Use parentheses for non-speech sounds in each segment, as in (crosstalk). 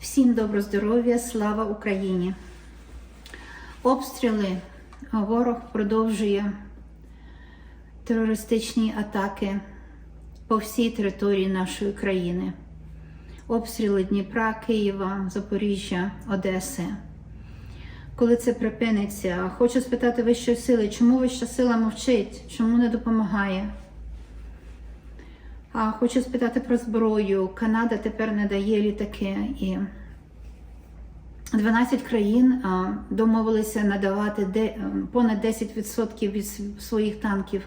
Всім добро здоров'я, слава Україні! Обстріли ворог продовжує терористичні атаки по всій території нашої країни. Обстріли Дніпра, Києва, Запоріжжя, Одеси. Коли це припиниться, хочу спитати вищої сили, чому вища сила мовчить, чому не допомагає? А хочу спитати про зброю. Канада тепер не дає літаки і 12 країн домовилися надавати понад 10% від своїх танків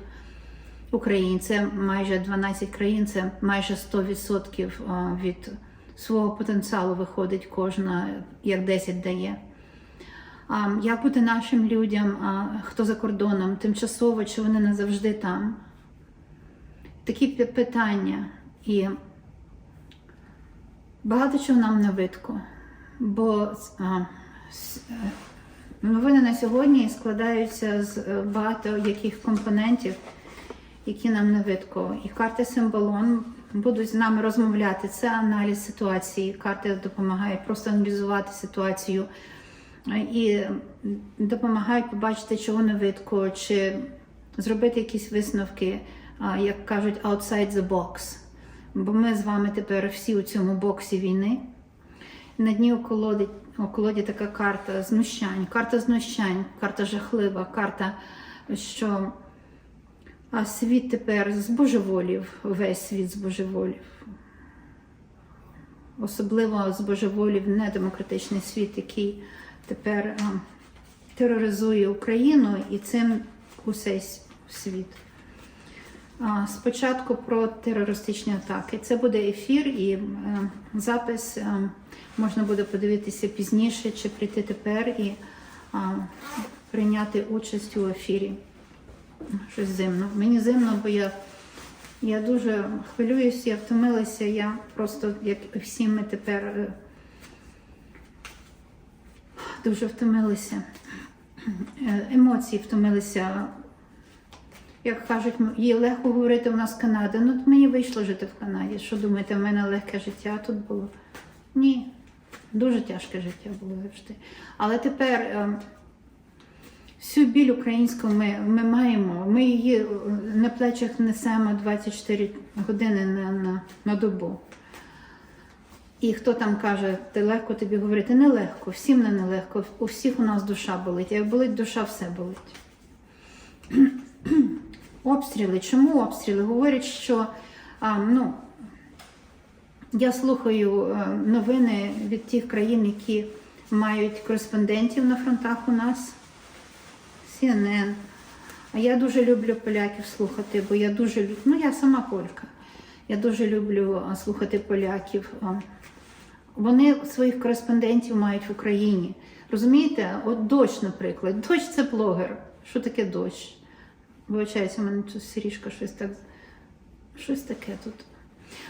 Україні. Це майже 12 країн, це майже 100% від свого потенціалу виходить кожна, як 10 дає. Як бути нашим людям, хто за кордоном, тимчасово, чи вони не завжди там? Такі питання. І багато чого нам не видко. Бо а, е, новини на сьогодні складаються з е, багато яких компонентів, які нам не видко. І карти символон будуть з нами розмовляти. Це аналіз ситуації. Карти допомагають просто аналізувати ситуацію і допомагають побачити, чого не видко, чи зробити якісь висновки, як кажуть, outside the box. Бо ми з вами тепер всі у цьому боксі війни. На дні у колоді, у колоді така карта знущань, карта знущань, карта жахлива, карта, що а світ тепер збожеволів, весь світ збожеволів. Особливо збожеволів недемократичний світ, який тепер тероризує Україну і цим усей світ. Спочатку про терористичні атаки. Це буде ефір і е, запис е, можна буде подивитися пізніше чи прийти тепер і прийняти участь у ефірі. Щось зимно. Мені зимно, бо я, я дуже хвилююся, я втомилася. Я просто, як всі ми тепер е, дуже втомилися. Е, Емоції втомилися як кажуть, їй легко говорити у нас Канада. Ну, от мені вийшло жити в Канаді. Що думаєте, в мене легке життя тут було? Ні, дуже тяжке життя було завжди. Але тепер ем, всю біль українську ми, ми маємо, ми її е, на плечах несемо 24 години на, на, на добу. І хто там каже, ти легко тобі говорити? Нелегко, всім не нелегко. У всіх у нас душа болить. Як болить душа, все болить. Обстріли. Чому обстріли? Говорять, що а, ну, я слухаю е, новини від тих країн, які мають кореспондентів на фронтах у нас. CNN. А я дуже люблю поляків слухати, бо я дуже люблю. Ну, я сама полька. Я дуже люблю а, слухати поляків. А, Вони своїх кореспондентів мають в Україні. Розумієте, от дощ, наприклад. Дощ це блогер. Що таке дощ? Вибачаюся, у мене тут сиріжка щось так. Щось таке тут.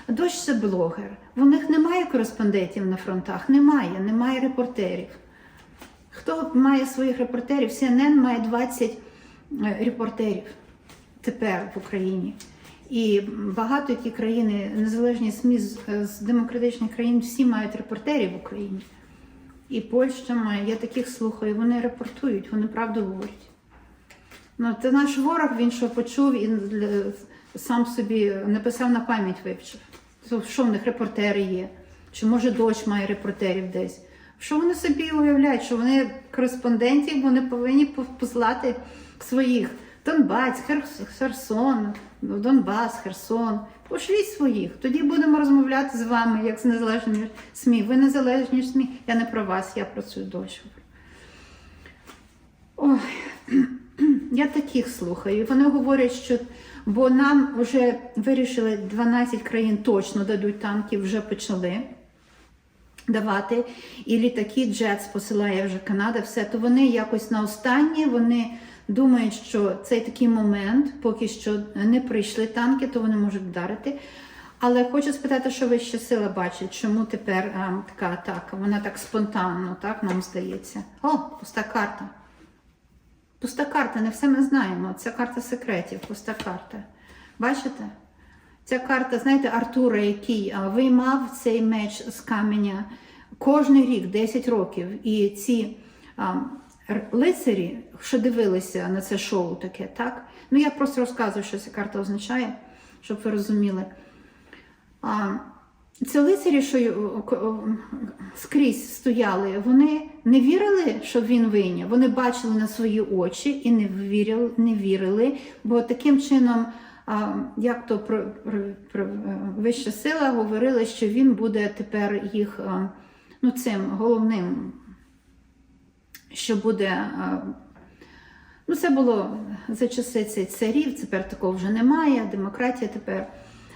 Дощ це блогер. У них немає кореспондентів на фронтах, немає, немає репортерів. Хто має своїх репортерів? CNN має 20 е, репортерів тепер в Україні. І багато які країни, незалежні СМІ з, з демократичних країн, всі мають репортерів в Україні. І Польща має, я таких слухаю, вони репортують, вони правду говорять. Ну, це наш ворог, він що почув і е, сам собі написав на пам'ять вивчив. Що в них репортери є? Чи може дощ має репортерів десь? Що вони собі уявляють, що вони кореспондентів вони повинні послати своїх Донбас, Херсон, Донбас, Херсон. Пошліть своїх. Тоді будемо розмовляти з вами, як з незалежними СМІ. Ви незалежні СМІ. Я не про вас, я про цю дощ. Ой, я таких слухаю. Вони говорять, що бо нам вже вирішили 12 країн точно дадуть танки, вже почали давати. І літаки Джетс посилає вже Канада, все, то вони якось на останнє вони думають, що цей такий момент, поки що не прийшли танки, то вони можуть вдарити. Але хочу спитати, що вища сила бачить, чому тепер ем, така атака? Вона так спонтанно, так нам здається. О, пуста карта. Пуста карта, не все ми знаємо. Це карта секретів, пуста карта. Бачите? Ця карта, знаєте, Артура, який виймав цей меч з каменя кожний рік, 10 років, і ці а, лицарі, що дивилися на це шоу таке, так? Ну я просто розказую, що ця карта означає, щоб ви розуміли. А, це лицарі, що скрізь стояли, вони не вірили, що він винен. Вони бачили на свої очі і не вірили, не вірили бо таким чином, як то про, про, про, е, вища сила говорила, що він буде тепер їх ну, цим головним, що буде. Ну, це було за часи цих царів, тепер такого вже немає, демократія тепер.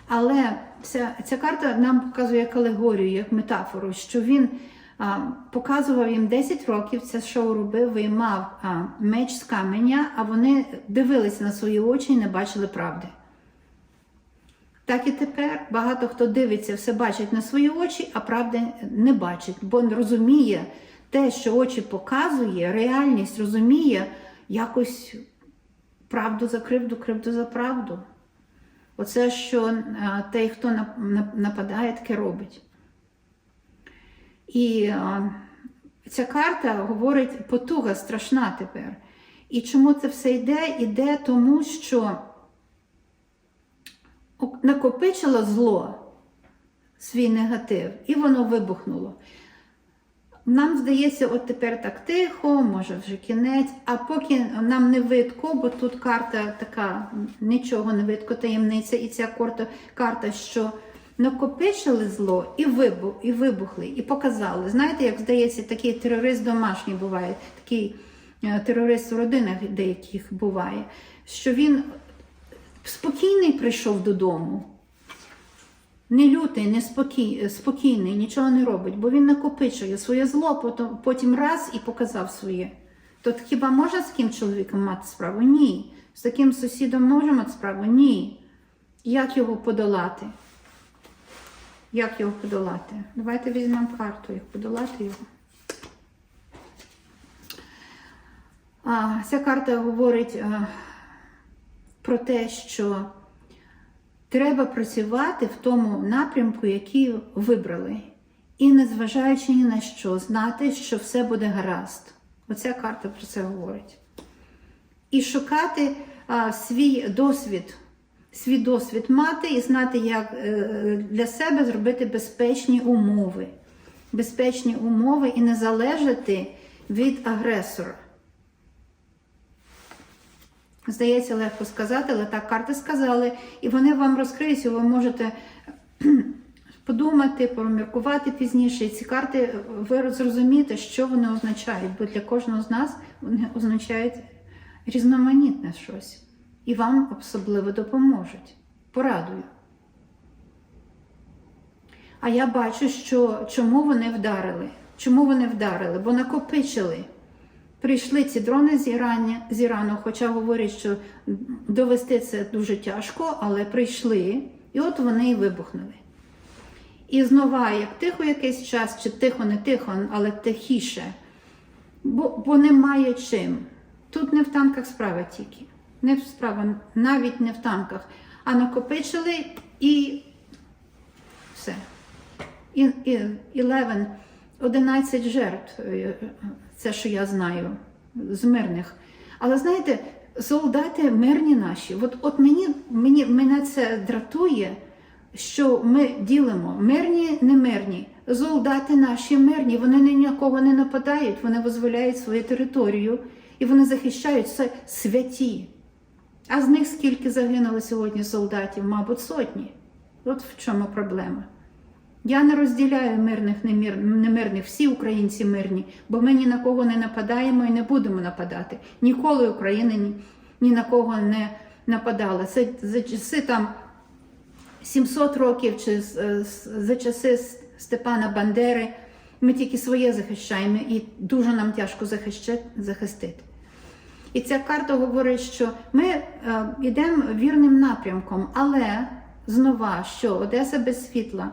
Але ця, ця карта нам показує як алегорію, як метафору, що він а, показував їм 10 років, це шоу робив, виймав а, меч з каменя, а вони дивилися на свої очі і не бачили правди. Так і тепер багато хто дивиться, все бачить на свої очі, а правди не бачить, бо не розуміє те, що очі показує, реальність розуміє якось правду за кривду, кривду за правду. Оце, що той, хто нап- нап- нападає, таке робить. І ця карта говорить потуга страшна тепер. І чому це все йде? Іде тому, що накопичило зло, свій негатив, і воно вибухнуло. Нам здається, от тепер так тихо, може вже кінець, а поки нам не видко, бо тут карта така, нічого не видко, таємниця, і ця карта, карта що накопичили зло і, вибух, і вибухли, і показали. Знаєте, як здається, такий терорист домашній буває, такий е, терорист в родинах деяких буває, що він спокійний прийшов додому. Не лютий, не спокій, спокійний, нічого не робить, бо він накопичує своє зло, потім, потім раз і показав своє. То хіба можна з таким чоловіком мати справу? Ні. З таким сусідом можна мати справу? Ні. Як його подолати? Як його подолати? Давайте візьмемо карту, як подолати його. А, ця карта говорить а, про те, що Треба працювати в тому напрямку, який вибрали. І незважаючи ні на що, знати, що все буде гаразд. Оця карта про це говорить. І шукати а, свій досвід, свій досвід мати і знати, як е, для себе зробити безпечні умови. Безпечні умови і не залежати від агресора. Здається, легко сказати, але так карти сказали, і вони вам розкриються, ви можете (clears throat) подумати, поміркувати пізніше. І ці карти ви зрозумієте, що вони означають, бо для кожного з нас вони означають різноманітне щось. І вам особливо допоможуть. Порадую. А я бачу, що чому вони вдарили? Чому вони вдарили? Бо накопичили. Прийшли ці дрони з, Ірання, з Ірану, хоча говорять, що довести це дуже тяжко, але прийшли, і от вони і вибухнули. І знову, як тихо якийсь час, чи тихо, не тихо, але тихіше, бо, бо немає чим. Тут не в танках справа тільки. Не справа, навіть не в танках, а накопичили і все. І, і, 11, 11 жертв, е, це що я знаю, з мирних. Але знаєте, солдати мирні наші. От, от мені, мені, мене це дратує, що ми ділимо мирні, не мирні. Солдати наші мирні, вони ні на кого не нападають, вони визволяють свою територію і вони захищають це святі. А з них скільки загинуло сьогодні солдатів? Мабуть, сотні. От в чому проблема. Я не розділяю мирних, немір, немирних, всі українці мирні, бо ми ні на кого не нападаємо і не будемо нападати. Ніколи Україна ні, ні на кого не нападала. Це за часи там 700 років чи за часи Степана Бандери ми тільки своє захищаємо і дуже нам тяжко захистити. І ця карта говорить, що ми е, йдемо вірним напрямком, але знова, що Одеса без світла.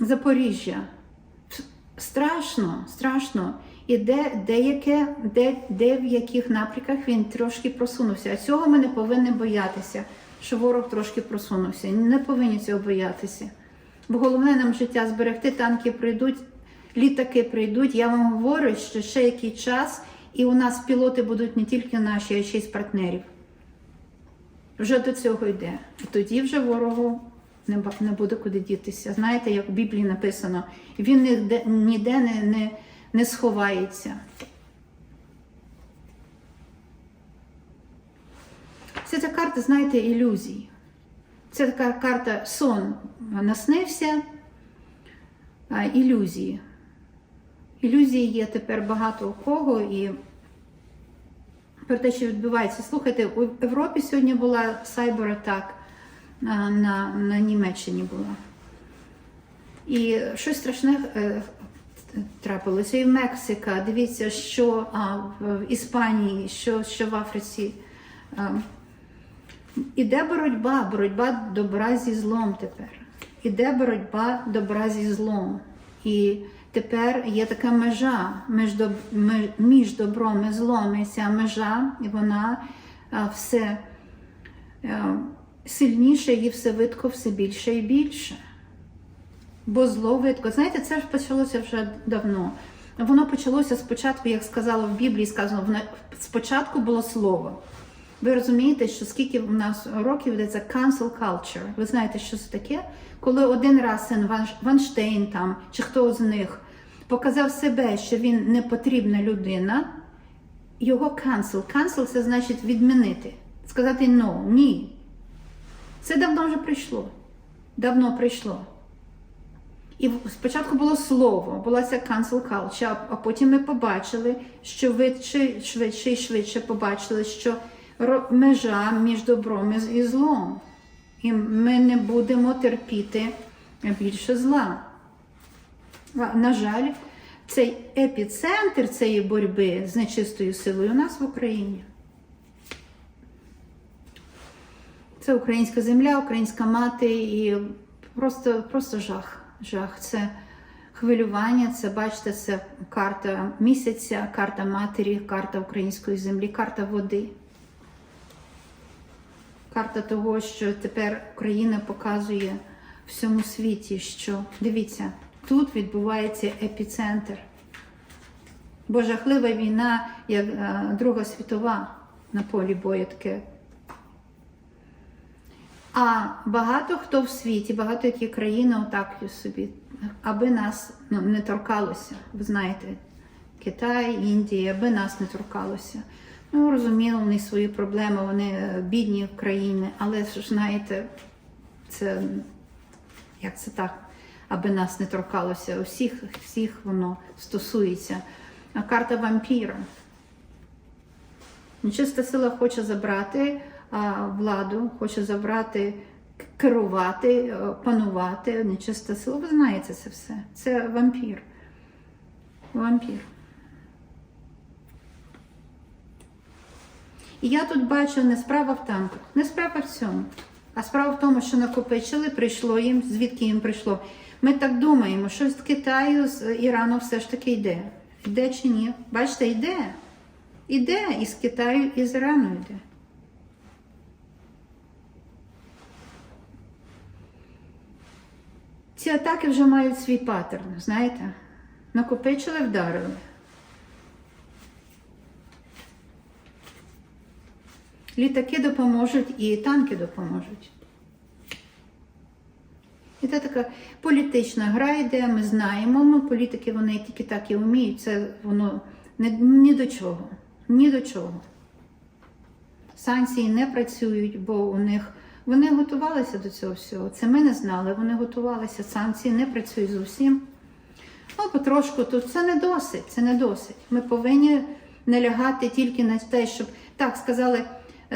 Запоріжжя. Страшно, страшно. І де, деяке, де, де в яких напрямках він трошки просунувся. А цього ми не повинні боятися, що ворог трошки просунувся. Не повинні цього боятися. Бо головне нам життя зберегти, танки прийдуть, літаки прийдуть. Я вам говорю, що ще який час, і у нас пілоти будуть не тільки наші, а ще й з партнерів. Вже до цього йде. І тоді вже ворогу не, буде куди дітися. Знаєте, як в Біблії написано, він ніде, ніде не, не, не сховається. Це та карта, знаєте, ілюзій. Це така карта сон наснився, ілюзії. Ілюзії є тепер багато у кого і про те, що відбувається. Слухайте, у Європі сьогодні була сайбер-атак на, на, Німеччині була. І щось страшне е, трапилося. І в Мексика, дивіться, що а, в Іспанії, що, що в Африці. А, Іде боротьба, боротьба добра зі злом тепер. Іде боротьба добра зі злом. І тепер є така межа між, доб... між добром і злом. І ця межа, і вона все е, сильніше і все видко, все більше і більше. Бо зло видко. Знаєте, це ж почалося вже давно. Воно почалося спочатку, як сказано в Біблії, сказано, спочатку було слово. Ви розумієте, що скільки в нас років йдеться cancel culture. Ви знаєте, що це таке? Коли один раз син Ванштейн там, чи хто з них показав себе, що він не потрібна людина, його cancel. Cancel це значить відмінити. Сказати no, ні. Це давно вже прийшло. Давно прийшло. І спочатку було слово, була ця cancel culture, а- потім ми побачили, що ви швидше і швидше побачили, що межа між добром і злом. І ми не будемо терпіти більше зла. На жаль, цей епіцентр цієї боротьби з нечистою силою у нас в Україні. Це українська земля, українська мати і просто, просто жах. Жах. Це хвилювання, це бачите, це карта місяця, карта матері, карта української землі, карта води. Карта того, що тепер Україна показує всьому світі, що дивіться, тут відбувається епіцентр. Бо жахлива війна, як е, Друга світова на полі бою таке а багато хто в світі, багато які країни отак собі, аби нас ну, не торкалося. Ви знаєте, Китай, Індія, аби нас не торкалося. Ну, розуміло, них свої проблеми, вони е, бідні країни, але ж знаєте, це як це так, аби нас не торкалося. Усіх, всіх воно стосується. А карта вампіра. Нечиста сила хоче забрати владу, хоче забрати, керувати, е, панувати. Нечиста сила, ви знаєте це все. Це вампір. Вампір. І я тут бачу не справа в танках, не справа в цьому. А справа в тому, що накопичили, прийшло їм, звідки їм прийшло. Ми так думаємо, що з Китаю, з Ірану все ж таки йде. Йде чи ні? Бачите, йде. Іде із Китаю, і з Ірану йде. Ці атаки вже мають свій паттерн, знаєте? Накопичили, вдарили. Літаки допоможуть і танки допоможуть. І це така політична гра йде, ми знаємо, ми політики вони тільки так і вміють, це воно не, ні до чого. Ні до чого. Санкції не працюють, бо у них вони готувалися до цього всього. Це ми не знали, вони готувалися. Санкції не працюють зовсім. Ну, потрошку тут це не досить, це не досить. Ми повинні налягати тільки на те, щоб так сказали.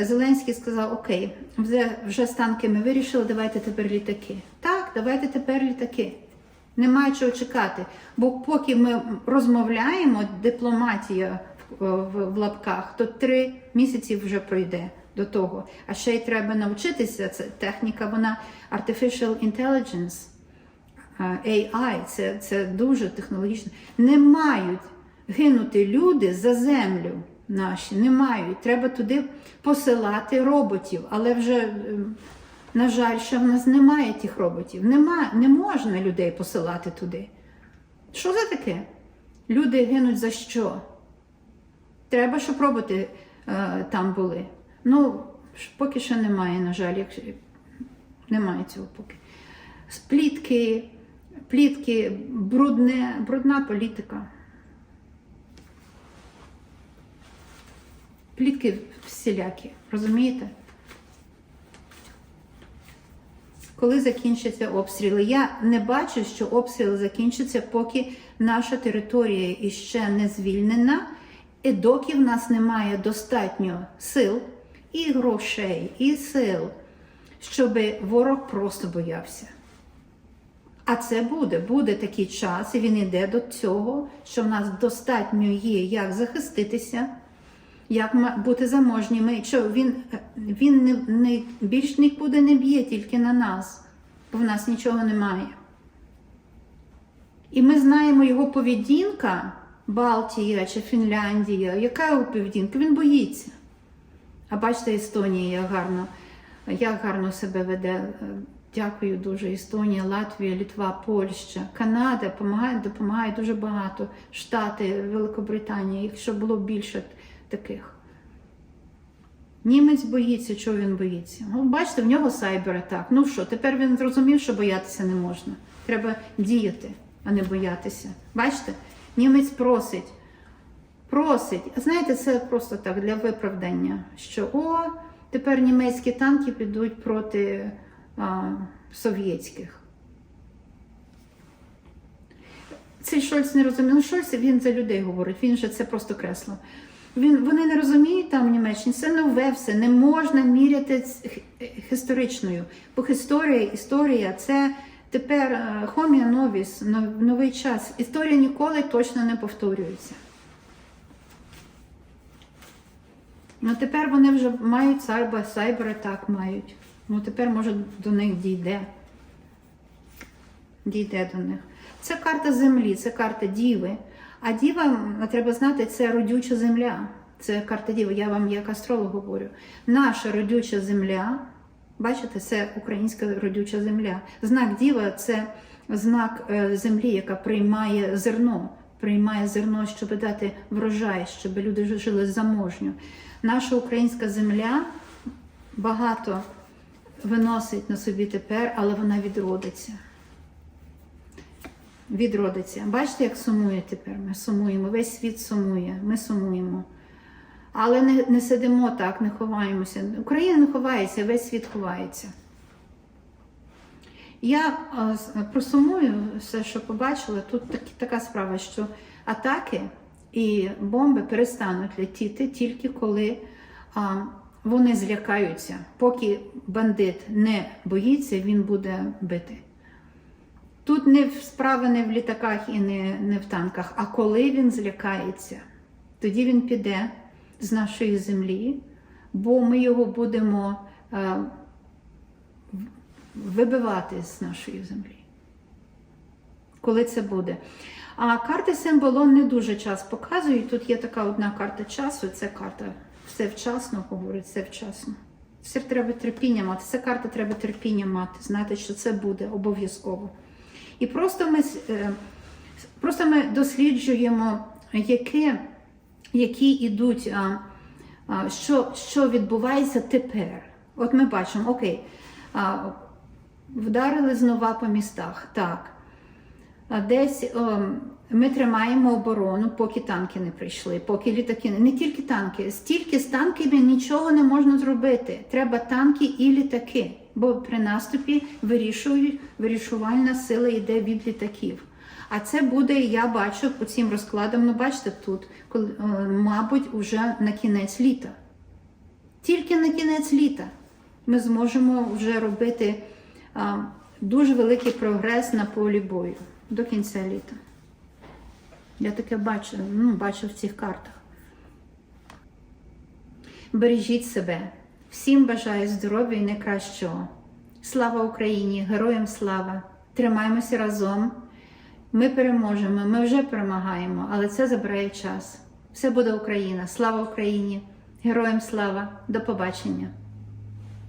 Зеленський сказав: Окей, вже, вже з танками вирішили, давайте тепер літаки. Так, давайте тепер літаки. Немає чого чекати. Бо поки ми розмовляємо, дипломатія в, в, в лапках, то три місяці вже пройде до того. А ще й треба навчитися. Це техніка, вона artificial intelligence. AI, це, це дуже технологічно. Не мають гинути люди за землю наші, не мають. Треба туди посилати роботів, але вже ем, На жаль, що в нас немає тих роботів. Нема, не можна людей посилати туди. Що за таке? Люди гинуть за що? Треба, щоб роботи е, там були. Ну, поки що немає, на жаль, якщо немає цього поки. Сплітки, плітки, брудне, брудна політика. Плітки всілякі, розумієте? Коли закінчаться обстріли? Я не бачу, що обстріли закінчаться, поки наша територія іще не звільнена, і доки в нас немає достатньо сил і грошей, і сил, щоб ворог просто боявся. А це буде, буде такий час, і він йде до цього, що в нас достатньо є, як захиститися, як бути заможніми. Що він, він не, не, більш нікуди не б'є тільки на нас, бо в нас нічого немає. І ми знаємо його поведінка, Балтія чи Фінляндія, яка його поведінка? Він боїться. А бачите, Естонія як гарно, як гарно себе веде. Дякую дуже. Естонія, Латвія, Літва, Польща, Канада допомагає, допомагає дуже багато. Штати, Великобританія, якщо було більше таких. Німець боїться, чого він боїться. Ну, бачите, в нього сайбер-атак. Ну що, тепер він зрозумів, що боятися не можна. Треба діяти, а не боятися. Бачите, німець просить. Просить. Знаєте, це просто так для виправдання, що о, тепер німецькі танки підуть проти а, совєтських. Цей Шольц не розуміє. Ну, Шольц він за людей говорить, він же це просто кресло. Він, вони не розуміють там в Німеччині, це нове все, не можна міряти історичною. Бо історія, історія це тепер хомія новіс, новий час. Історія ніколи точно не повторюється. Ну тепер вони вже мають сайбер, сайбер так мають. Ну тепер, може, до них дійде. Дійде до них. Це карта землі, це карта діви. А діва, треба знати, це родюча земля. Це карта діви, я вам як астролог говорю. Наша родюча земля, бачите, це українська родюча земля. Знак діва це знак е, землі, яка приймає зерно, приймає зерно, щоб дати врожай, щоб люди жили заможньо. Наша українська земля багато виносить на собі тепер, але вона відродиться. Відродиться. Бачите, як сумує тепер? Ми сумуємо, весь світ сумує, ми сумуємо. Але не, не сидимо так, не ховаємося. Україна не ховається, весь світ ховається. Я просумую все, що побачила. Тут такі, така справа, що атаки і бомби перестануть летіти тільки коли а, вони злякаються. Поки бандит не боїться, він буде бити. Тут не справа не в літаках і не, не в танках, а коли він злякається, тоді він піде з нашої землі, бо ми його будемо е, вибивати з нашої землі. Коли це буде. А карти символон не дуже час показують. Тут є така одна карта часу, це карта все вчасно говорить, все вчасно. Це треба терпіння мати. Це карта треба терпіння мати, знати, що це буде обов'язково. І просто ми, е, просто ми досліджуємо, які, які йдуть, що, що відбувається тепер. От ми бачимо, окей, вдарили знова по містах. Так. Десь ем, ми тримаємо оборону, поки танки не прийшли, поки літаки не тільки танки, стільки з танками нічого не можна зробити. Треба танки і літаки, бо при наступі вирішують, вирішувальна сила йде від літаків. А це буде, я бачу по цим розкладам, ну бачите тут, коли, мабуть, вже на кінець літа. Тільки на кінець літа ми зможемо вже робити дуже великий прогрес на полі бою до кінця літа. Я таке бачу, ну, бачу в цих картах. Бережіть себе. Всім бажаю здоров'я і найкращого. Слава Україні! Героям слава! Тримаємося разом. Ми переможемо, ми вже перемагаємо, але це забирає час. Все буде Україна. Слава Україні! Героям слава! До побачення!